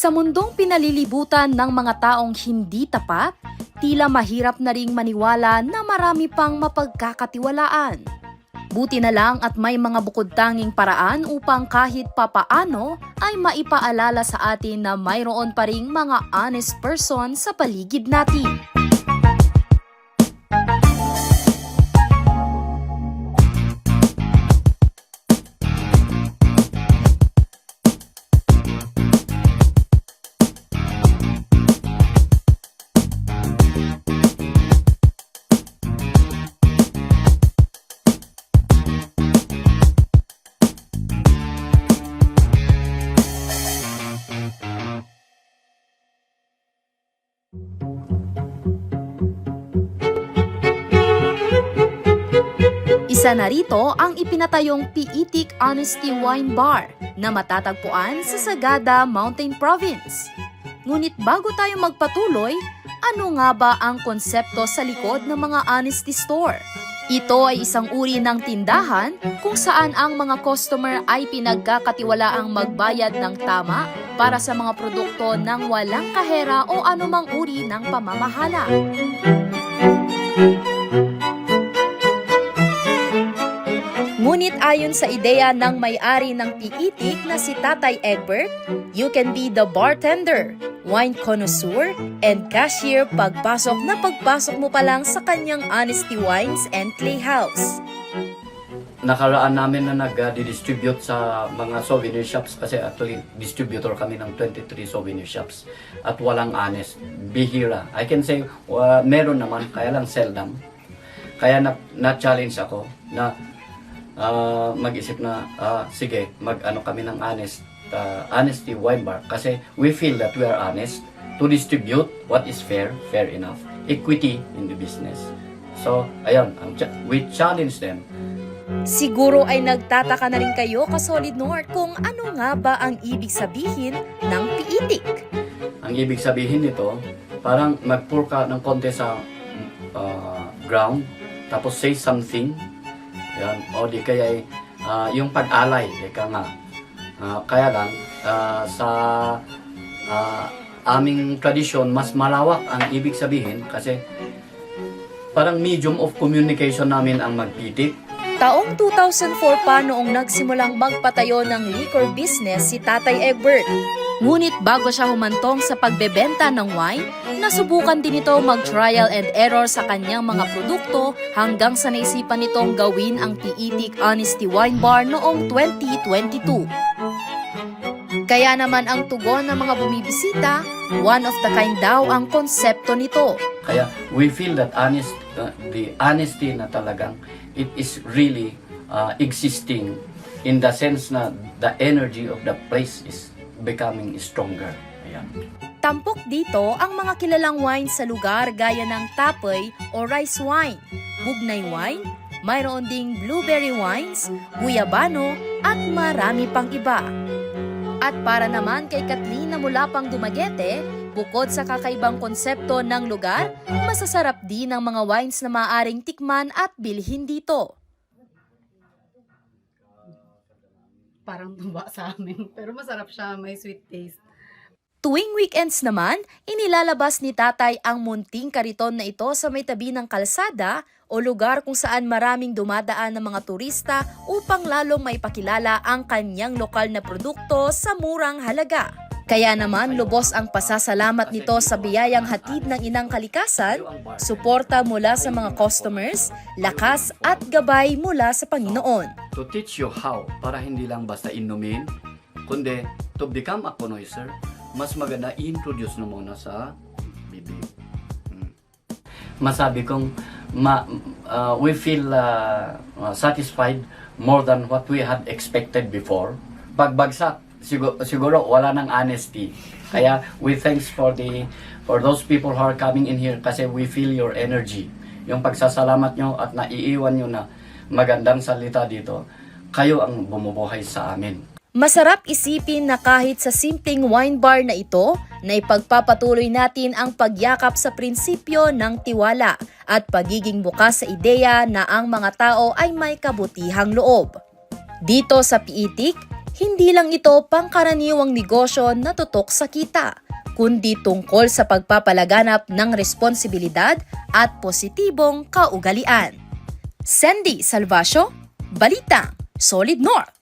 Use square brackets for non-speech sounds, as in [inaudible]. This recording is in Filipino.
Sa mundong pinalilibutan ng mga taong hindi tapat, tila mahirap na ring maniwala na marami pang mapagkakatiwalaan. Buti na lang at may mga bukod tanging paraan upang kahit papaano ay maipaalala sa atin na mayroon pa ring mga honest person sa paligid natin. Isa na rito ang ipinatayong Piitik Honesty Wine Bar na matatagpuan sa Sagada Mountain Province. Ngunit bago tayo magpatuloy, ano nga ba ang konsepto sa likod ng mga honesty store? Ito ay isang uri ng tindahan kung saan ang mga customer ay pinagkakatiwalaang magbayad ng tama para sa mga produkto ng walang kahera o anumang uri ng pamamahala. Ngunit ayon sa ideya ng may-ari ng Piitik na si Tatay Egbert, you can be the bartender, wine connoisseur, and cashier pagpasok na pagpasok mo pa lang sa kanyang Honesty Wines and Clay House. Nakaraan namin na nag-distribute sa mga souvenir shops kasi actually distributor kami ng 23 souvenir shops at walang honest, bihira. I can say uh, meron naman, kaya lang seldom. Kaya na, na-challenge ako na uh, mag-isip na ah, sige, mag-ano kami ng honest uh, honesty wine bar kasi we feel that we are honest to distribute what is fair, fair enough. Equity in the business. So, ayun, we challenge them Siguro ay nagtataka na rin kayo ka Solid North kung ano nga ba ang ibig sabihin ng Piitik. Ang ibig sabihin nito, parang mag-pour ka ng konti sa uh, ground, tapos say something, yan, o di kaya ay, uh, yung pag-alay, ika nga. Uh, kaya lang, uh, sa uh, aming tradisyon, mas malawak ang ibig sabihin kasi parang medium of communication namin ang magpitik. Taong 2004 pa noong nagsimulang magpatayo ng liquor business si Tatay Egbert. Ngunit bago siya humantong sa pagbebenta ng wine, nasubukan din ito mag-trial and error sa kanyang mga produkto hanggang sa naisipan nitong gawin ang Piitik Honesty Wine Bar noong 2022. Kaya naman ang tugon ng mga bumibisita, one of the kind daw ang konsepto nito. Kaya we feel that honest, uh, the honesty na talagang it is really uh, existing in the sense na the energy of the place is becoming stronger. Ayan. Tampok dito ang mga kilalang wine sa lugar gaya ng tapoy o rice wine, bugnay wine, mayroon ding blueberry wines, guyabano at marami pang iba. At para naman kay Kathleen mula pang Dumaguete, bukod sa kakaibang konsepto ng lugar, masasarap din ang mga wines na maaring tikman at bilhin dito. parang [laughs] tuba sa amin. Pero masarap siya, may sweet taste. Tuwing weekends naman, inilalabas ni tatay ang munting kariton na ito sa may tabi ng kalsada o lugar kung saan maraming dumadaan ng mga turista upang lalong maipakilala ang kanyang lokal na produkto sa murang halaga. Kaya naman lubos ang pasasalamat nito sa biyayang hatid ng inang kalikasan, suporta mula sa mga customers, lakas at gabay mula sa Panginoon. To teach you how, para hindi lang basta inumin, kundi to become a connoisseur, mas maganda i-introduce mo muna sa bibig. Mm. Masabi kong ma, uh, we feel uh, uh, satisfied more than what we had expected before. Pagbagsak, siguro, siguro wala ng honesty. Kaya we thanks for the for those people who are coming in here kasi we feel your energy. Yung pagsasalamat nyo at naiiwan nyo na magandang salita dito, kayo ang bumubuhay sa amin. Masarap isipin na kahit sa simpleng wine bar na ito, na ipagpapatuloy natin ang pagyakap sa prinsipyo ng tiwala at pagiging bukas sa ideya na ang mga tao ay may kabutihang loob. Dito sa Piitik, Hindi lang ito pangkaraniwang negosyo na tutok sa kita, kundi tungkol sa pagpapalaganap ng responsibilidad at positibong kaugalian. Sandy Salvacio, Balita, Solid North.